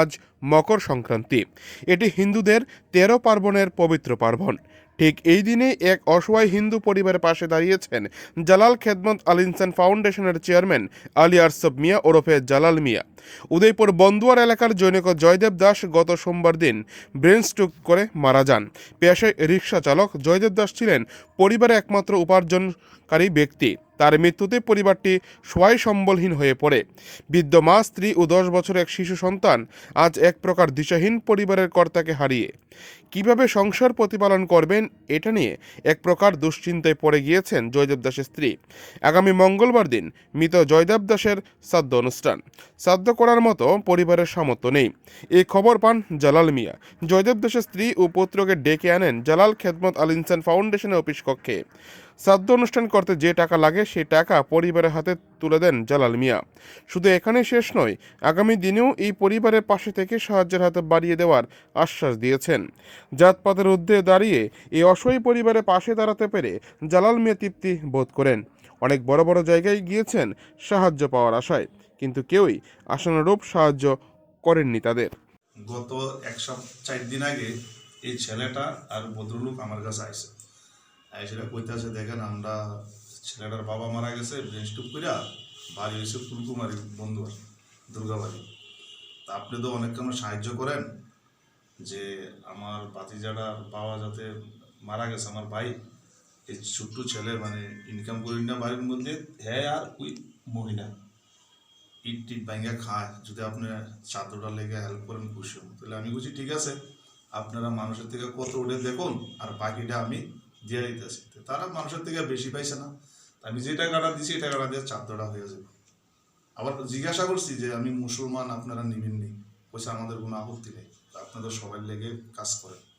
আজ মকর সংক্রান্তি। এটি হিন্দুদের তেরো পার্বণের পবিত্র পার্বণ। ঠিক এই দিনে এক অসহায় হিন্দু পরিবারের পাশে দাঁড়িয়েছেন জালাল খেদমত আল ফাউন্ডেশনের চেয়ারম্যান আলী মিয়া ওরফে জালাল মিয়া। উদয়পুর বন্দুয়ার এলাকার জৈনিক জয়দেব দাস গত সোমবার দিন ব্রেন স্ট্রোক করে মারা যান। পেশায় রিক্সা চালক জয়দেব দাস ছিলেন পরিবারের একমাত্র উপার্জনকারী ব্যক্তি। তার মৃত্যুতে পরিবারটি সবাই সম্বলহীন হয়ে পড়ে। বৃদ্ধ মা, স্ত্রী ও দশ বছরের এক শিশু সন্তান আজ এক প্রকার দিশাহীন পরিবারের কর্তাকে হারিয়ে। কীভাবে সংসার প্রতিপালন করবেন এটা নিয়ে এক প্রকার দুশ্চিন্তায় পড়ে গিয়েছেন জয়দেব দাসের স্ত্রী। আগামী মঙ্গলবার দিন মৃত জয়দেব দাসের শ্রাদ্ধ অনুষ্ঠান। শ্রাদ্ধ করার মতো পরিবারের সামর্থ্য নেই। এই খবর পান জালাল মিয়া। জয়দেব দাসের স্ত্রী ও পুত্রকে ডেকে আনেন জালাল খেদমত আল ইনসান ফাউন্ডেশনের অফিস কক্ষে। শ্রাদ্ধ অনুষ্ঠান করতে যে টাকা লাগে সেই টাকা পরিবারের হাতে তুলে দেন জালাল মিয়া। শুধু এখানে শেষ নয়, আগামী দিনেও এই পরিবারের পাশে থেকে সাহায্যের হাতে বাড়িয়ে দেওয়ার আশ্বাস দিয়েছেন। জাতপাতের ঊর্ধ্বে দাঁড়িয়ে এই অসহায় পরিবারের পাশে দাঁড়াতে পেরে জালাল মিয়া তৃপ্তি বোধ করেন। অনেক বড় বড় জায়গায় গিয়েছেন সাহায্য পাওয়ার আশায়, কিন্তু কেউই আশানুরূপ সাহায্য করেননি তাদের। গত এক সপ্তাহ, চার দিন আগে এই ছেলেটা আর ভদ্রলোক আমার কাছে আইসে। আইসে কইতাছে, দেখেন আমরা ছেলেটার বাবা মারা গেছে, ব্রেন স্ট্রোক কইরা বাড়ি হয়েছে ফুলকুমারি বন্ধু দুর্গাবাড়ি। তা আপনি তো অনেক কেন সাহায্য করেন যে আমার বাতিজাটার বাবা যাতে মারা গেছে, আমার ভাই এই ছোট্ট ছেলে মানে ইনকাম করি না, বাড়ির মধ্যে হ্যাঁ আর ওই মহিলা। ইট টিট ব্যাঙ্গে খায়। যদি আপনি চাদরটা লেগে হেল্প করেন, খুশি হন তাহলে আমি বলছি, ঠিক আছে, আপনারা মানুষের থেকে কত উঠে দেখুন, আর বাকিটা আমি দিয়ে দিতেছি। তারা মানুষের থেকে বেশি পাইছে না। আমি যে টাকাটা দিছি, এই টাকাটা দিয়ে চাদরটা হয়ে যাবে। আবার জিজ্ঞাসা করছি যে, আমি মুসলমান, আপনারা নিবেন নি? কইছে আমাদের কোনো আপত্তি নেই। আপনাদের সবাই লেগে কাজ করেন।